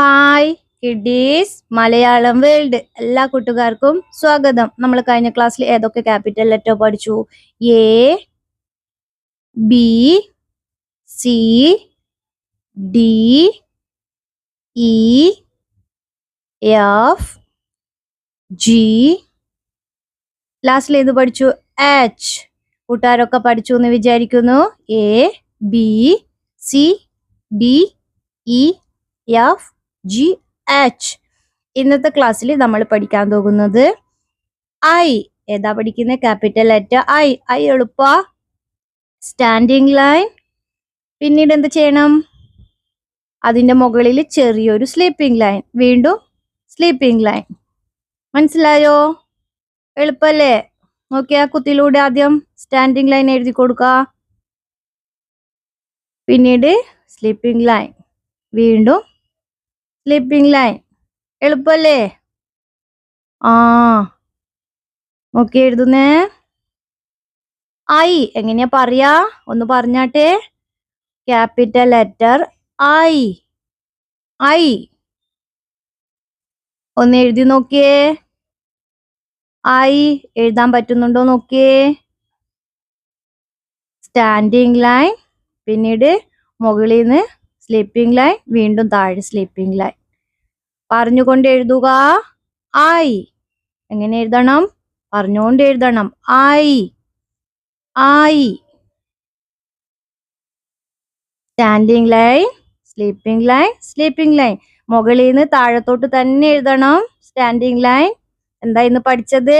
Hi kiddies Malayalam world എല്ലാ കൂട്ടുകാർക്കും സ്വാഗതം. നമ്മൾ കഴിഞ്ഞ ക്ലാസ്സിൽ ഏതൊക്കെ ക്യാപിറ്റൽ ലെറ്റർ പഠിച്ചു? A B C D E F G ലാസ്റ്റിൽ ഏത് പഠിച്ചു? എച്ച് കൂട്ടുകാരൊക്കെ പഠിച്ചു എന്ന് വിചാരിക്കുന്നു. A B C D E F G H. ഇന്നത്തെ ക്ലാസ്സിൽ നമ്മൾ പഠിക്കാൻ പോകുന്നത് ഐ. ഏതാ പഠിക്കുന്നത് ക്യാപിറ്റൽ ലെറ്റർ ഐ ഐ എളുപ്പ. സ്റ്റാൻഡിങ് ലൈൻ പിന്നീട് എന്ത് ചെയ്യണം? അതിന്റെ മുകളിൽ ചെറിയൊരു സ്ലീപ്പിംഗ് ലൈൻ വീണ്ടും സ്ലീപ്പിംഗ് ലൈൻ മനസ്സിലായോ? എളുപ്പല്ലേ? നോക്കിയാ കുത്തിലൂടെ ആദ്യം സ്റ്റാൻഡിങ് ലൈൻ എഴുതി കൊടുക്കുക പിന്നീട് സ്ലീപ്പിംഗ് ലൈൻ വീണ്ടും സ്ലീപ്പിംഗ് ലൈൻ എളുപ്പല്ലേ? ആ. നോക്കി എഴുതുന്നേ. ഐ എങ്ങനെയാ പറയാ? ഒന്ന് പറഞ്ഞാട്ടെ. ക്യാപിറ്റൽ ലെറ്റർ ഐ ഐ ഒന്ന് എഴുതി നോക്കിയേ. ഐ എഴുതാൻ പറ്റുന്നുണ്ടോ നോക്കിയേ. സ്റ്റാൻഡിങ് ലൈൻ പിന്നീട് മുകളിൽ നിന്ന് സ്ലീപ്പിംഗ് ലൈൻ വീണ്ടും താഴെ സ്ലീപ്പിംഗ് ലൈൻ പറഞ്ഞുകൊണ്ട് എഴുതുക. ഐ. എങ്ങനെ എഴുതണം? പറഞ്ഞുകൊണ്ട് എഴുതണം. I. I. Standing line sleeping line sleeping line. മുകളിൽ നിന്ന് താഴത്തോട്ട് തന്നെ എഴുതണം. Standing line. എന്താ ഇന്ന് പഠിച്ചത്?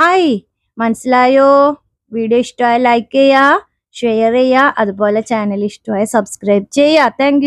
ഐ. മനസ്സിലായോ? വീഡിയോ ഇഷ്ടമായ ലൈക്ക് ചെയ്യുക ഷെയർ ചെയ്യുക. അതുപോലെ ചാനൽ ഇഷ്ടമായ സബ്സ്ക്രൈബ് ചെയ്യുക. താങ്ക്